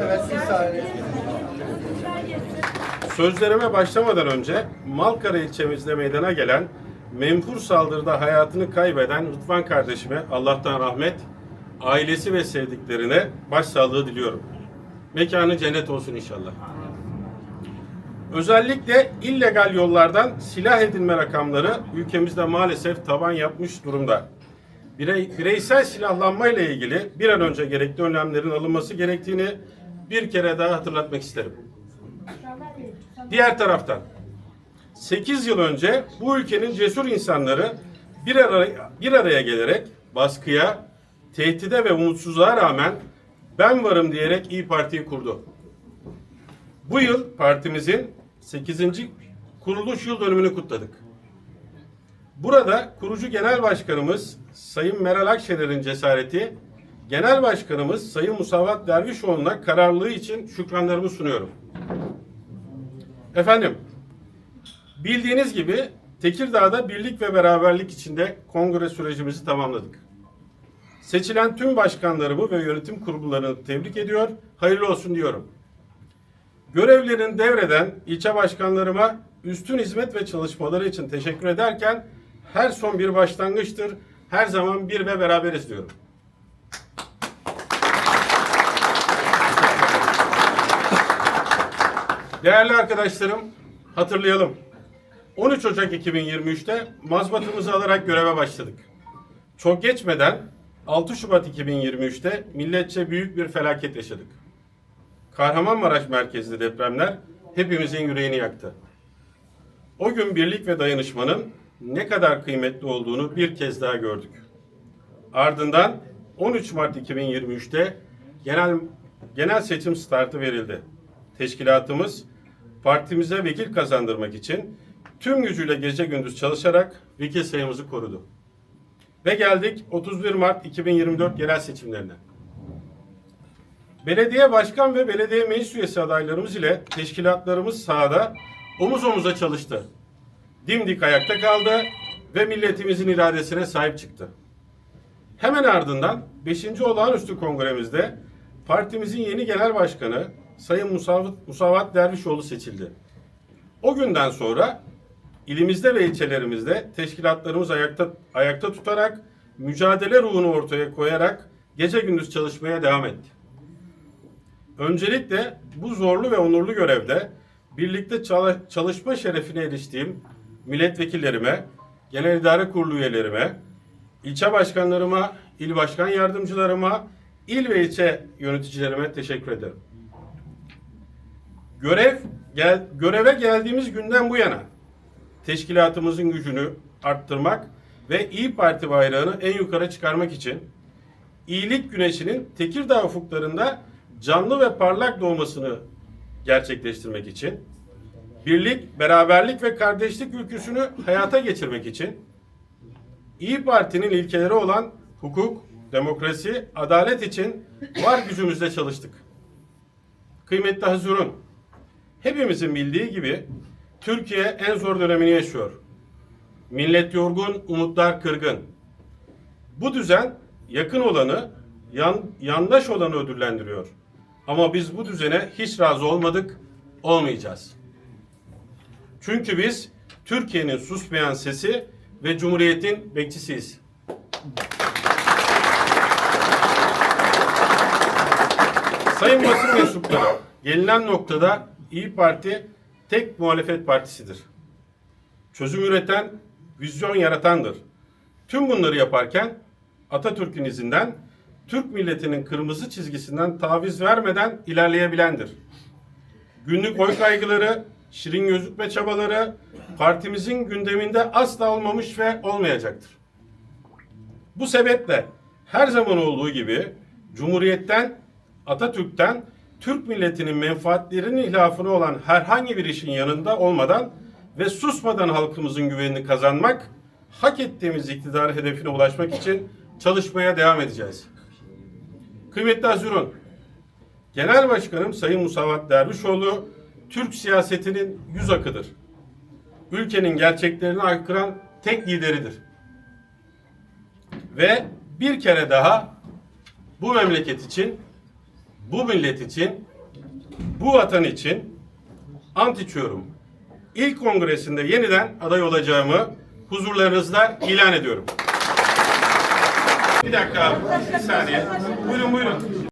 Evet. Sözlerime başlamadan önce Malkara ilçemizde meydana gelen menfur saldırıda hayatını kaybeden Rıdvan kardeşime Allah'tan rahmet, ailesi ve sevdiklerine başsağlığı diliyorum. Mekanı cennet olsun inşallah. Özellikle illegal yollardan silah edinme rakamları ülkemizde maalesef tavan yapmış durumda. Birey, bireysel silahlanma ile ilgili bir an önce gerekli önlemlerin alınması gerektiğini bir kere daha hatırlatmak isterim. Diğer taraftan 8 yıl önce bu ülkenin cesur insanları bir araya, bir araya gelerek baskıya, tehdide ve umutsuzluğa rağmen ben varım diyerek İyi Parti'yi kurdu. Bu yıl partimizin 8. kuruluş yıl dönümünü kutladık. Burada kurucu genel başkanımız Sayın Meral Akşener'in cesareti, genel başkanımız Sayın Musavat Dervişoğlu'na kararlılığı için şükranlarımı sunuyorum. Efendim, bildiğiniz gibi Tekirdağ'da birlik ve beraberlik içinde kongre sürecimizi tamamladık. Seçilen tüm başkanlarımı ve yönetim kurullarını tebrik ediyor, hayırlı olsun diyorum. Görevlerini devreden ilçe başkanlarıma üstün hizmet ve çalışmaları için teşekkür ederken her son bir başlangıçtır, her zaman bir ve beraberiz diyorum. Değerli arkadaşlarım, hatırlayalım. 13 Ocak 2023'te mazbatımızı alarak göreve başladık. Çok geçmeden 6 Şubat 2023'te milletçe büyük bir felaket yaşadık. Kahramanmaraş merkezli depremler hepimizin yüreğini yaktı. O gün birlik ve dayanışmanın ne kadar kıymetli olduğunu bir kez daha gördük. Ardından 13 Mart 2023'te genel genel seçim startı verildi. Teşkilatımız partimize vekil kazandırmak için tüm gücüyle gece gündüz çalışarak vekil sayımızı korudu. Ve geldik 31 Mart 2024 yerel seçimlerine. Belediye başkan ve belediye meclis üyesi adaylarımız ile teşkilatlarımız sahada omuz omuza çalıştı. Dimdik ayakta kaldı ve milletimizin iradesine sahip çıktı. Hemen ardından 5. olağanüstü kongremizde partimizin yeni genel başkanı Sayın Musavat, Musavat Dervişoğlu seçildi. O günden sonra ilimizde ve ilçelerimizde teşkilatlarımız ayakta, ayakta tutarak mücadele ruhunu ortaya koyarak gece gündüz çalışmaya devam etti. Öncelikle bu zorlu ve onurlu görevde birlikte çalışma şerefine eriştiğim milletvekillerime, genel idare kurulu üyelerime, ilçe başkanlarıma, il başkan yardımcılarıma, il ve ilçe yöneticilerime teşekkür ederim. Görev gel, göreve geldiğimiz günden bu yana teşkilatımızın gücünü arttırmak ve İyi Parti bayrağını en yukarı çıkarmak için iyilik güneşinin Tekirdağ ufuklarında canlı ve parlak doğmasını gerçekleştirmek için, birlik, beraberlik ve kardeşlik ülküsünü hayata geçirmek için, İyi Parti'nin ilkeleri olan hukuk, demokrasi, adalet için var gücümüzle çalıştık. Kıymetli Hazurun, hepimizin bildiği gibi Türkiye en zor dönemini yaşıyor. Millet yorgun, umutlar kırgın. Bu düzen yakın olanı, yan, yandaş olanı ödüllendiriyor. Ama biz bu düzene hiç razı olmadık, olmayacağız. Çünkü biz Türkiye'nin susmayan sesi ve Cumhuriyet'in bekçisiyiz. Sayın basın mensupları, gelinen noktada İyi Parti tek muhalefet partisidir. Çözüm üreten, vizyon yaratandır. Tüm bunları yaparken Atatürk'ün izinden, Türk milletinin kırmızı çizgisinden taviz vermeden ilerleyebilendir. Günlük oy kaygıları, şirin gözükme çabaları partimizin gündeminde asla olmamış ve olmayacaktır. Bu sebeple her zaman olduğu gibi Cumhuriyet'ten, Atatürk'ten Türk milletinin menfaatlerinin hilafına olan herhangi bir işin yanında olmadan ve susmadan halkımızın güvenini kazanmak, hak ettiğimiz iktidar hedefine ulaşmak için çalışmaya devam edeceğiz. Kıymetli Azurun, Genel Başkanım Sayın Musavat Dervişoğlu, Türk siyasetinin yüz akıdır. Ülkenin gerçeklerini aykıran tek lideridir. Ve bir kere daha bu memleket için, bu millet için, bu vatan için ant içiyorum. İlk kongresinde yeniden aday olacağımı huzurlarınızda ilan ediyorum. Bir dakika bir saniye. Buyurun buyurun.